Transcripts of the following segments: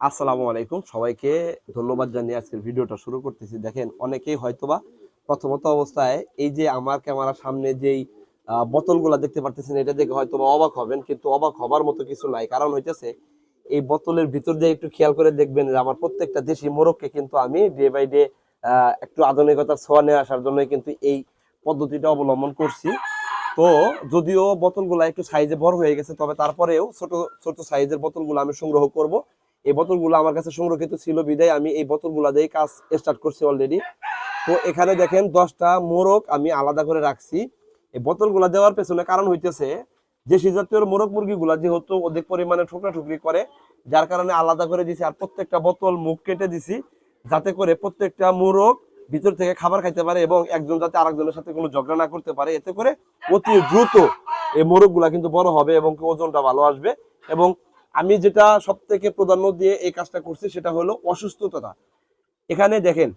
আসসালামু আলাইকুম। সবাইকে ধন্যবাদ জানিয়ে আজকের ভিডিওটা শুরু করতেছি। দেখেন, অনেকেই হয়তোবা প্রথমত অবস্থায় এই যে আমার ক্যামেরার সামনে যেই বোতলগুলো দেখতে পারতেছেন, এটা দেখে হয়তোবা অবাক হবেন, কিন্তু অবাক হবার মতো কিছু নাই। কারণ হইতেছে, এই বোতলের ভিতর দিয়ে একটু খেয়াল করে দেখবেন আমার প্রত্যেকটা দেশি মোরগকে কিন্তু আমি ডে বাই ডে একটু আধুনিকতার ছোঁয়া নিয়ে আসার জন্য কিন্তু এই পদ্ধতিটা অবলম্বন করছি। তো যদিও বোতলগুলো একটু সাইজে বড় হয়ে গেছে, তবে তারপরেও ছোট ছোট সাইজের বোতলগুলো আমি সংগ্রহ করব। এই বোতলগুলো আমার কাছে সংরক্ষিত ছিল, বিদায়। আমি এই বোতলগুলা দিয়ে কাজ স্টার্ট করছি অলরেডি তো এখানে দেখেন দশটা মোরগ আমি আলাদা করে রাখছি। এই বোতলগুলা দেওয়ার পেছনে কারণ হইতেছে দেশি জাতীয় মোরগ মুরগিগুলা যেহেতু অধিক পরিমাণে ঠুকরা ঠুকরি করে, যার কারণে আলাদা করে দিছি আর প্রত্যেকটা বোতল মুখ কেটে দিছি, যাতে করে প্রত্যেকটা মোরগ ভিতর থেকে খাবার খাইতে পারে এবং একজন যাতে আরেকজনের সাথে কোনো ঝগড়া না করতে পারে। এতে করে অতি দ্রুত এই মোরগগুলা কিন্তু বড় হবে এবং ওজনটা ভালো আসবে এবং আমি যেটা সব থেকে প্রাধান্য দিয়ে এই কাজটা করছি সেটা হলো অসুস্থতা। এখানে দেখেন,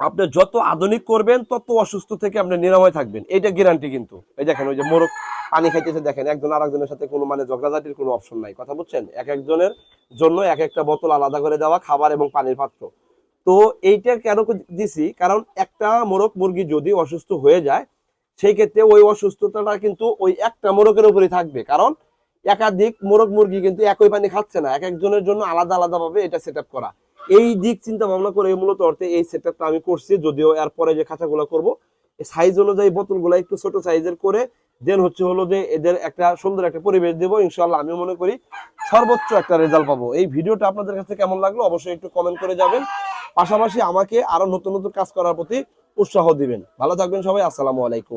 আপনি যত আধুনিক করবেন, তত অসুস্থ থেকে আপনি নিরাময় থাকবেন। এইটা গ্যারান্টি কিন্তু। এই দেখেন, ওই যে মোরগ পানি খাইতেছে, দেখেন, একজন আরেকজনের সাথে কোনো মানে ঝগড়াঝাটির কোনো অপশন নাই। কথা বুঝছেন? এক একজনের জন্য এক একটা বোতল আলাদা করে দেওয়া, খাবার এবং পানির পাত্র। তো এইটা কেন দিছি? কারণ একটা মোরগ মুরগি যদি অসুস্থ হয়ে যায়, সেই ক্ষেত্রে ওই অসুস্থতাটা কিন্তু ওই একটা মোরগের উপরেই থাকবে। কারণ একাধিক মোরগ মুরগি কিন্তু একই পানি খাচ্ছে না এক একজনের জন্য আলাদা আলাদা ভাবে এটা সেট করা। এই দিক চিন্তা ভাবনা করে মূলত অর্থে এই সেট আমি করছি, যদিও এরপরে যে খাঁচাগুলো করব সাইজ অনুযায়ী বোতলগুলো একটু ছোট সাইজের করে দেন হচ্ছে হলো যে এদের একটা সুন্দর একটা পরিবেশ দেবো ইনশাল্লাহ আমি মনে করি সর্বোচ্চ একটা রেজাল্ট পাবো। এই ভিডিওটা আপনাদের কাছে কেমন লাগল অবশ্যই একটু কমেন্ট করে যাবেন, পাশাপাশি আমাকে আরও নতুন নতুন কাজ করার প্রতি উৎসাহ দিবেন। ভালো থাকবেন সবাই, আসসালামু আলাইকুম।